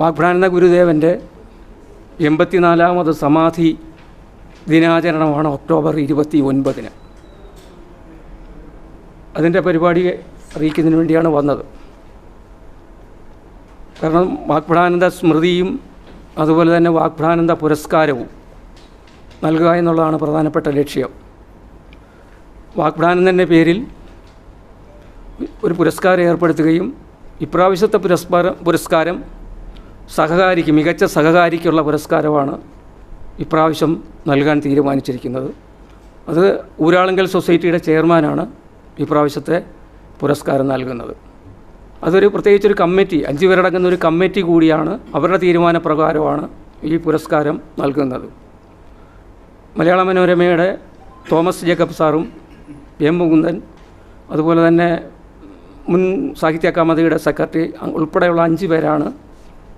വാഗ്ഭ്രാനന്ദ ഗുരുദേവന്റെ എൺപത്തിനാലാമത് സമാധി ദിനാചരണമാണ് ഒക്ടോബർ ഇരുപത്തി ഒൻപതിന് അതിന്റെ പരിപാടി അറിയിക്കുന്നതിന് വേണ്ടിയാണ് വന്നത്. കാരണം വാഗ്ഭ്രാനന്ദ സ്മൃതിയും അതുപോലെ തന്നെ വാഗ്ഭ്രാനന്ദ പുരസ്കാരവും നൽകുക എന്നുള്ളതാണ് പ്രധാനപ്പെട്ട ലക്ഷ്യം. വാഗ്ഭ്രാനന്ദന്റെ പേരിൽ ഒരു പുരസ്കാരം ഏർപ്പെടുത്തുകയും ഇപ്രാവശ്യത്തെ പുരസ്കാരം പുരസ്കാരം സഹകാരിക്ക് മികച്ച സഹകാരിക്കുള്ള പുരസ്കാരമാണ് ഇപ്രാവശ്യം നൽകാൻ തീരുമാനിച്ചിരിക്കുന്നത്. അത് ഊരാളുങ്കൽ സൊസൈറ്റിയുടെ ചെയർമാനാണ് ഇപ്രാവശ്യത്തെ പുരസ്കാരം നൽകുന്നത്. അതൊരു പ്രത്യേകിച്ചൊരു കമ്മിറ്റി അഞ്ച് പേരടങ്ങുന്ന ഒരു കമ്മിറ്റി കൂടിയാണ് അവരുടെ തീരുമാനപ്രകാരമാണ് ഈ പുരസ്കാരം നൽകുന്നത്. മലയാള മനോരമയുടെ തോമസ് ജേക്കബ് സാറും എം മുകുന്ദൻ അതുപോലെ തന്നെ മുൻ സാഹിത്യ അക്കാമതിയുടെ സെക്രട്ടറി ഉൾപ്പെടെയുള്ള അഞ്ച് പേരാണ്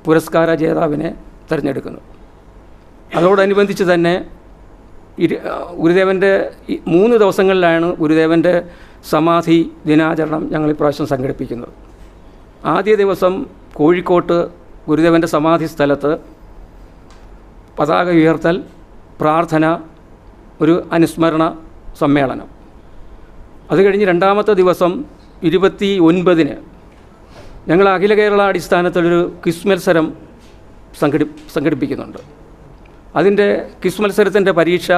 പുരസ്കാര ജേതാവിനെ തിരഞ്ഞെടുക്കുന്നു. അതോടനുബന്ധിച്ച് തന്നെ ഇരു ഗുരുദേവന്റെ മൂന്ന് ദിവസങ്ങളിലാണ് ഗുരുദേവന്റെ സമാധി ദിനാചരണം ഞങ്ങൾ ഇപ്രാവശ്യം സംഘടിപ്പിക്കുന്നത്. ആദ്യ ദിവസം കോഴിക്കോട്ട് ഗുരുദേവന്റെ സമാധി സ്ഥലത്ത് പതാക ഉയർത്തൽ പ്രാർത്ഥന ഒരു അനുസ്മരണ സമ്മേളനം. അത് കഴിഞ്ഞ് രണ്ടാമത്തെ ദിവസം ഇരുപത്തി ഒൻപതിന് ഞങ്ങൾ അഖില കേരള അടിസ്ഥാനത്തിലൊരു ക്വിസ് മത്സരം സംഘടി സംഘടിപ്പിക്കുന്നുണ്ട്. അതിന്റെ ക്വിസ് മത്സരത്തിന്റെ പരീക്ഷ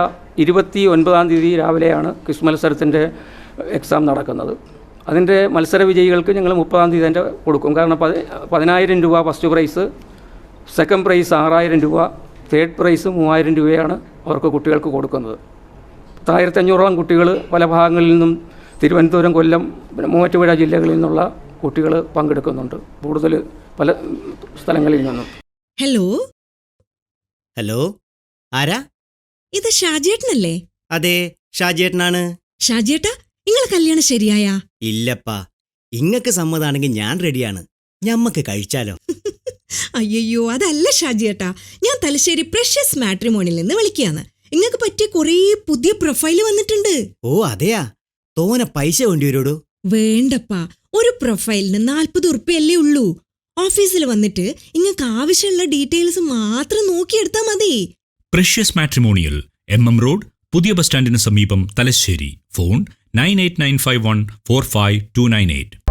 ഇരുപത്തി ഒൻപതാം തീയതി രാവിലെയാണ് ക്വിസ് മത്സരത്തിന്റെ എക്സാം നടക്കുന്നത്. അതിന്റെ മത്സര വിജയികൾക്ക് ഞങ്ങൾ മുപ്പതാം തീയതി തന്നെ കൊടുക്കും. കാരണം പതി പതിനായിരം രൂപ ഫസ്റ്റ് പ്രൈസ് സെക്കൻഡ് പ്രൈസ് ആറായിരം രൂപ തേർഡ് പ്രൈസ് മൂവായിരം രൂപയാണ് അവർക്ക് കുട്ടികൾക്ക് കൊടുക്കുന്നത്. പത്തായിരത്തി അഞ്ഞൂറോളം കുട്ടികൾ പല ഭാഗങ്ങളിൽ നിന്നും തിരുവനന്തപുരം കൊല്ലം മൂവാറ്റുപുഴ ജില്ലകളിൽ നിന്നുള്ള കുട്ടികൾ പങ്കെടുക്കുന്നുണ്ട്. കൂടുതൽ പല സ്ഥലങ്ങളിൽ നിന്നും. ഹലോ? ഹലോ? ആരാ? ഇത് ഷാജേട്ടനല്ലേ അതെ ഷാജേട്ടനാണ് ഷാജേട്ടാ നിങ്ങൾ കല്യാണം ശരിയായ? ഇല്ലപ്പാ ഇങ്ങക്ക് സമ്മതാണെങ്കിൽ ഞാൻ റെഡിയാണ്. ഞമ്മക്ക് കഴിച്ചാലോ? അയ്യോ അതല്ല ഷാജിയേട്ടാ. ഞാൻ തലശ്ശേരി പ്രഷ്യസ് മാട്രിമോണിൽ നിന്ന് വിളിക്കുകയാണ്. നിങ്ങൾക്ക് പറ്റിയ കുറേ പുതിയ പ്രൊഫൈൽ വന്നിട്ടുണ്ട്. ഓ അതെയാ? തോനെ പൈസ വേണ്ടി വരോടു വേണ്ടപ്പാ ഒരു പ്രൊഫൈലിന് നാൽപ്പത് ഉറുപ്പ്യല്ലേ ഉള്ളൂ. ഓഫീസിൽ വന്നിട്ട് നിങ്ങൾക്ക് ആവശ്യമുള്ള ഡീറ്റെയിൽസ് മാത്രം നോക്കിയെടുത്താൽ മതി. Precious matrimonial M M road പുതിയ ബസ് സ്റ്റാൻഡിന് സമീപം Thalassery. Phone nine eight nine five one four five two nine eight